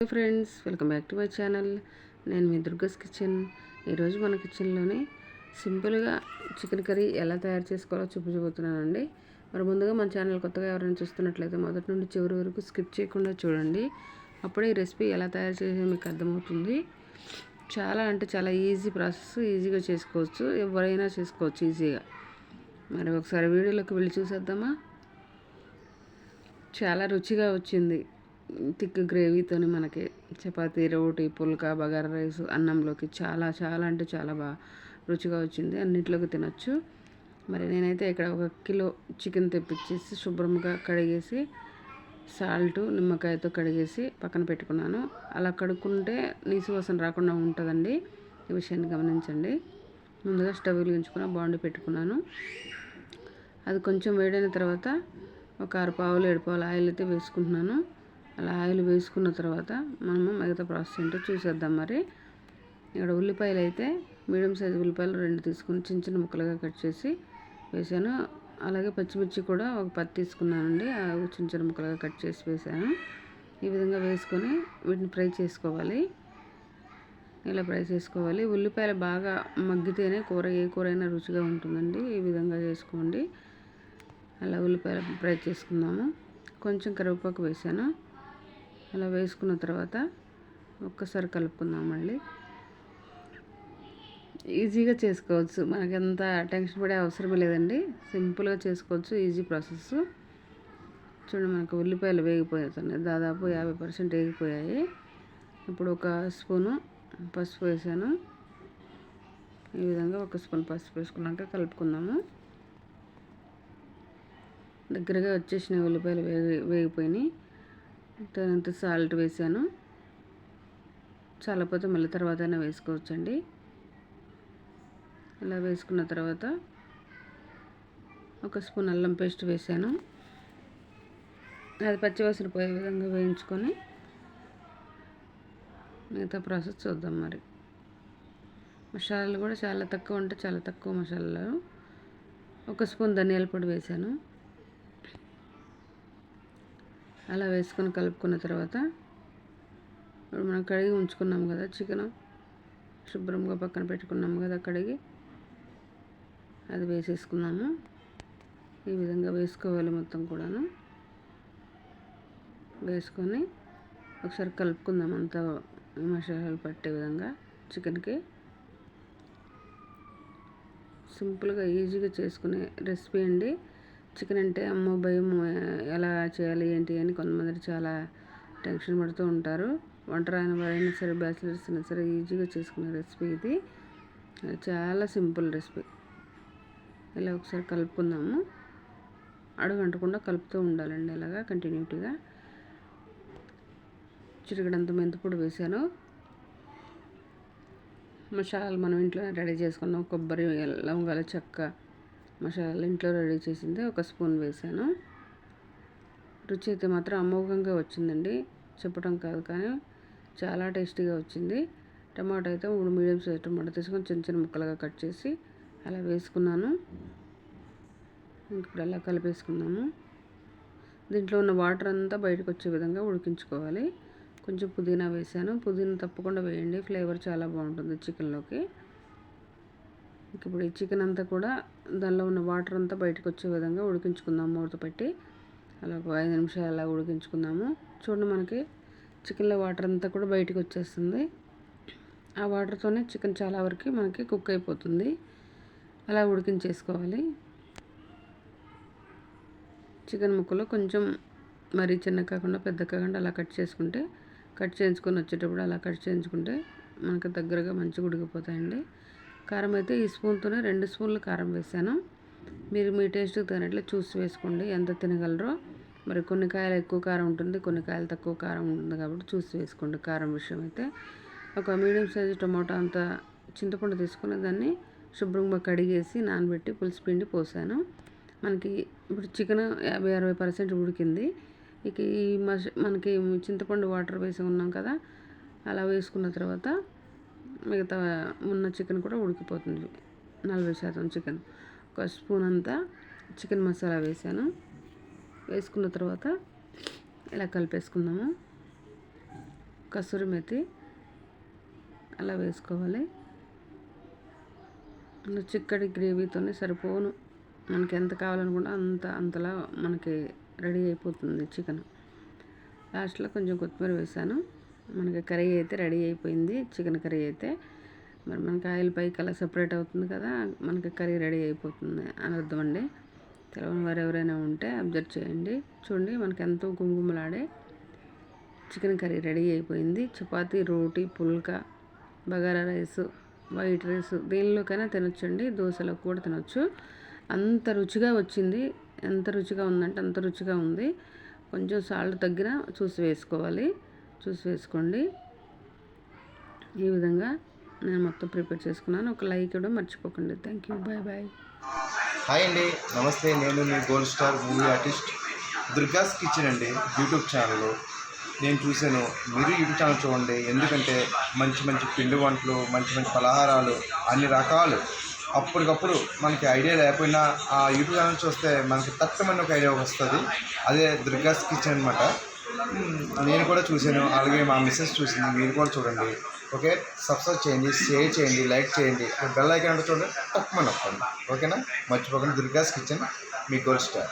Hello friends welcome back to my channel నేను మీ దుర్గస్ kitchen ఈరోజు మన కిచెన్లోనే సింపుల్గా చికెన్ కర్రీ ఎలా తయారు చేసుకోవాలో చూపించబోతున్నానండి. మరి ముందుగా మన ఛానల్ కొత్తగా ఎవరైనా చూస్తున్నట్లయితే మొదటి నుండి చివరి వరకు స్కిప్ చేయకుండా చూడండి. అప్పుడే ఈ రెసిపీ ఎలా తయారు చేసేది మీకు అర్థమవుతుంది. చాలా అంటే చాలా ఈజీ ప్రాసెస్ ఈజీగా చేసుకోవచ్చు. ఎవరైనా చేసుకోవచ్చు ఈజీగా మరి ఒకసారి వీడియోలోకి వెళ్ళి చూసేద్దామా? చాలా రుచిగా వచ్చింది. థిక్ గ్రేవీతో మనకి చపాతీ రోటి పుల్కా బగారా రైస్ అన్నంలోకి చాలా చాలా అంటే చాలా బాగా రుచిగా వచ్చింది. అన్నింటిలోకి తినొచ్చు. మరి నేనైతే ఇక్కడ ఒక కిలో చికెన్ తెప్పించేసి శుభ్రంగా కడిగేసి సాల్ట్ నిమ్మకాయతో కడిగేసి పక్కన పెట్టుకున్నాను. అలా కడుక్కుంటే నీసు వాసన రాకుండా ఉంటుందండి. ఈ విషయాన్ని గమనించండి. ముందుగా స్టవ్ వెలిగించుకున్న బాండి పెట్టుకున్నాను. అది కొంచెం వేడైన తర్వాత ఒక ఆరు పావులు ఏడు పావులు ఆయిల్ అయితే వేసుకుంటున్నాను. అలా ఆయిల్ వేసుకున్న తర్వాత మనము మిగతా ప్రాసెస్ ఏంటో చూసేద్దాం మరి. ఇక్కడ ఉల్లిపాయలు అయితే మీడియం సైజు ఉల్లిపాయలు రెండు తీసుకుని చిన్న చిన్న ముక్కలుగా కట్ చేసి వేసాను. అలాగే పచ్చిమిర్చి కూడా ఒక పత్తి తీసుకున్నానండి. చిన్న చిన్న ముక్కలుగా కట్ చేసి వేసాను. ఈ విధంగా వేసుకొని వీటిని ఫ్రై చేసుకోవాలి. ఇలా ఫ్రై చేసుకోవాలి. ఉల్లిపాయలు బాగా మగ్గితేనే కూర ఏ కూర అయినా రుచిగా ఉంటుందండి. ఈ విధంగా చేసుకోండి అలా ఉల్లిపాయలు ఫ్రై చేసుకుందాము. కొంచెం కరివేపాకు వేసాను. అలా వేసుకున్న తర్వాత ఒక్కసారి కలుపుకుందాం మళ్ళీ. ఈజీగా చేసుకోవచ్చు. మనకి ఎంత టెన్షన్ పడే అవసరం లేదండి. సింపుల్గా చేసుకోవచ్చు. Easy process. చూడండి మనకు ఉల్లిపాయలు వేగిపోతున్నాయి. దాదాపు యాభై పర్సెంట్ వేగిపోయాయి. ఇప్పుడు ఒక స్పూను పసుపు వేసాను. ఈ విధంగా ఒక స్పూన్ పసుపు వేసుకున్నాక కలుపుకుందాము. దగ్గరగా వచ్చేసిన ఉల్లిపాయలు వేగి వేగిపోయినాయి. తగినంత సాల్ట్ వేసాను. చాలపోతే మళ్ళీ తర్వాత అయినా వేసుకోవచ్చండి. ఇలా వేసుకున్న తర్వాత ఒక స్పూన్ అల్లం పేస్ట్ వేసాను. అది పచ్చివాసన పోయే విధంగా వేయించుకొని మిగతా ప్రాసెస్ చూద్దాం మరి. మసాలాలు కూడా చాలా తక్కువ ఉంటే చాలా తక్కువ మసాలాలు. ఒక స్పూన్ ధనియాల పొడి వేసాను. అలా వేసుకొని కలుపుకున్న తర్వాత ఇప్పుడు మనం కడిగి ఉంచుకున్నాం కదా చికెన్ శుభ్రంగా పక్కన పెట్టుకున్నాము కదా కడిగి అది వేసేసుకున్నాము. ఈ విధంగా వేసుకోవాలి మొత్తం కూడాను. వేసుకొని ఒకసారి కలుపుకుందాం అంతా మసాలాలు పట్టే విధంగా చికెన్కి. సింపుల్గా ఈజీగా చేసుకునే రెసిపీ అండి. చికెన్ అంటే అమ్మో భయం ఎలా చేయాలి ఏంటి అని కొంతమంది చాలా టెన్షన్ పడుతూ ఉంటారు. వంట రాని వారైనా సరే బ్యాచిలర్స్ అయినా సరే ఈజీగా చేసుకునే రెసిపీ ఇది. చాలా సింపుల్ రెసిపీ. ఇలా ఒకసారి కలుపుకుందాము. అడుగంటకుండా కలుపుతూ ఉండాలండి ఇలాగా కంటిన్యూటీగా. చిరుగడంత మెంతిపొడి వేసాను మసాలాలు మనం ఇంట్లో రెడీ చేసుకున్నాం. కొబ్బరి లవంగాల చెక్క మసాలా ఇంట్లో రెడీ చేసింది ఒక స్పూన్ వేసాను. రుచి అయితే మాత్రం అమోఘంగా వచ్చిందండి. చెప్పడం కాదు కానీ చాలా టేస్టీగా వచ్చింది. టమాటో అయితే మూడు మీడియం సైజ్ టమాటో తీసుకొని చిన్న చిన్న ముక్కలుగా కట్ చేసి అలా వేసుకున్నాను. ఇప్పుడు అలా కలిపేసుకున్నాము దీంట్లో ఉన్న వాటర్ అంతా బయటకు వచ్చే విధంగా ఉడికించుకోవాలి. కొంచెం పుదీనా వేసాను. పుదీనా తప్పకుండా వేయండి. ఫ్లేవర్ చాలా బాగుంటుంది చికెన్లోకి. ఇప్పుడు ఈ చికెన్ అంతా కూడా దానిలో ఉన్న వాటర్ అంతా బయటకు వచ్చే విధంగా ఉడికించుకుందాం మూత పెట్టి. అలా ఒక ఐదు నిమిషాలు అలా ఉడికించుకుందాము. చూడండి మనకి చికెన్లో వాటర్ అంతా కూడా బయటకు వచ్చేస్తుంది ఆ వాటర్తోనే చికెన్ చాలా వరకు మనకి కుక్ అయిపోతుంది. అలా ఉడికించేసుకోవాలి. చికెన్ ముక్కలు కొంచెం మరీ చిన్న కాకుండా పెద్ద కాకుండా అలా కట్ చేసుకుంటే కట్ చేయించుకొని వచ్చేటప్పుడు అలా కట్ చేయించుకుంటే మనకు దగ్గరగా మంచిగా ఉడికిపోతాయండి. కారం అయితే ఈ స్పూన్తోనే రెండు స్పూన్లు కారం వేసాను. మీరు మీ టేస్ట్కి తగినట్లు చూసి వేసుకోండి. ఎంత తినగలరో. మరి కొన్ని కాయలు ఎక్కువ కారం ఉంటుంది కొన్ని కాయలు తక్కువ కారం ఉంటుంది కాబట్టి చూసి వేసుకోండి కారం విషయం అయితే. ఒక మీడియం సైజు టొమాటో అంత చింతపండు తీసుకుని దాన్ని శుభ్రంగా కడిగేసి నానబెట్టి పులుసు పిండి పోసాను. మనకి ఇప్పుడు చికెన్ యాభై అరవై పర్సెంట్ ఉడికింది. ఇక ఈ మష మనకి చింతపండు వాటర్ వేసి ఉన్నాం కదా అలా వేసుకున్న తర్వాత మిగతా ఉన్న చికెన్ కూడా ఉడికిపోతుంది. నలభై శాతం చికెన్. ఒక స్పూన్ అంతా చికెన్ మసాలా వేసాను. వేసుకున్న తర్వాత ఇలా కలిపేసుకుందాము. కసూరి మెతి అలా వేసుకోవాలి. చిక్కటి గ్రేవీతోనే సరిపోను. మనకి ఎంత కావాలనుకుంటే అంత అంతలా మనకి రెడీ అయిపోతుంది చికెన్. లాస్ట్లో కొంచెం కొత్తిమీర వేసాను. మనకి కర్రీ అయితే రెడీ అయిపోయింది. చికెన్ కర్రీ అయితే. మరి మనకి ఆయిల్ పైకి అలా సెపరేట్ అవుతుంది కదా మనకి కర్రీ రెడీ అయిపోతుంది అని అర్థం అండి. తెలవని వారు ఎవరైనా ఉంటే అబ్జర్వ్ చేయండి. చూడండి మనకి ఎంతో గుమగుమలాడే చికెన్ కర్రీ రెడీ అయిపోయింది. చపాతీ రోటీ పుల్కా బగారా రైస్ వైట్ రైస్ దేనిలోకైనా తినొచ్చండి. దోశలో కూడా తినొచ్చు. అంత రుచిగా వచ్చింది. ఎంత రుచిగా ఉందంటే అంత రుచిగా ఉంది. కొంచెం సాల్ట్ తగ్గిన చూసి వేసుకోవాలి. చూసి వేసుకోండి. ఈ విధంగా నేను మొత్తం ప్రిపేర్ చేసుకున్నాను. ఒక లైక్ ఇవ్వడం మర్చిపోకండి. Thank you bye bye hi అండి. నమస్తే. నేను మీ gold star movie artist Durga's kitchen అండి. YouTube channel. నేను చూశాను. మీరు యూట్యూబ్ ఛానల్ చూడండి. ఎందుకంటే మంచి మంచి పిండి వంటలు మంచి మంచి పలహారాలు అన్ని రకాలు అప్పటికప్పుడు మనకి ఐడియా లేకపోయినా ఆ యూట్యూబ్ ఛానల్ చూస్తే మనకి తప్పమని ఒక ఐడియా వస్తుంది. అదే దుర్గాస్ కిచెన్ అనమాట Hmm, నేను కూడా చూశాను. అలాగే మా మిస్సెస్ చూసింది. మీరు కూడా చూడండి. ఓకే సబ్స్క్రైబ్ చేయండి షేర్ చేయండి లైక్ చేయండి. బెల్ ఐకాన్ చూడండి తప్పమని ఒప్పండి ఓకేనా మర్చిపోకండి. దుర్గాస్ కిచెన్ మీ గోల్డ్ స్టార్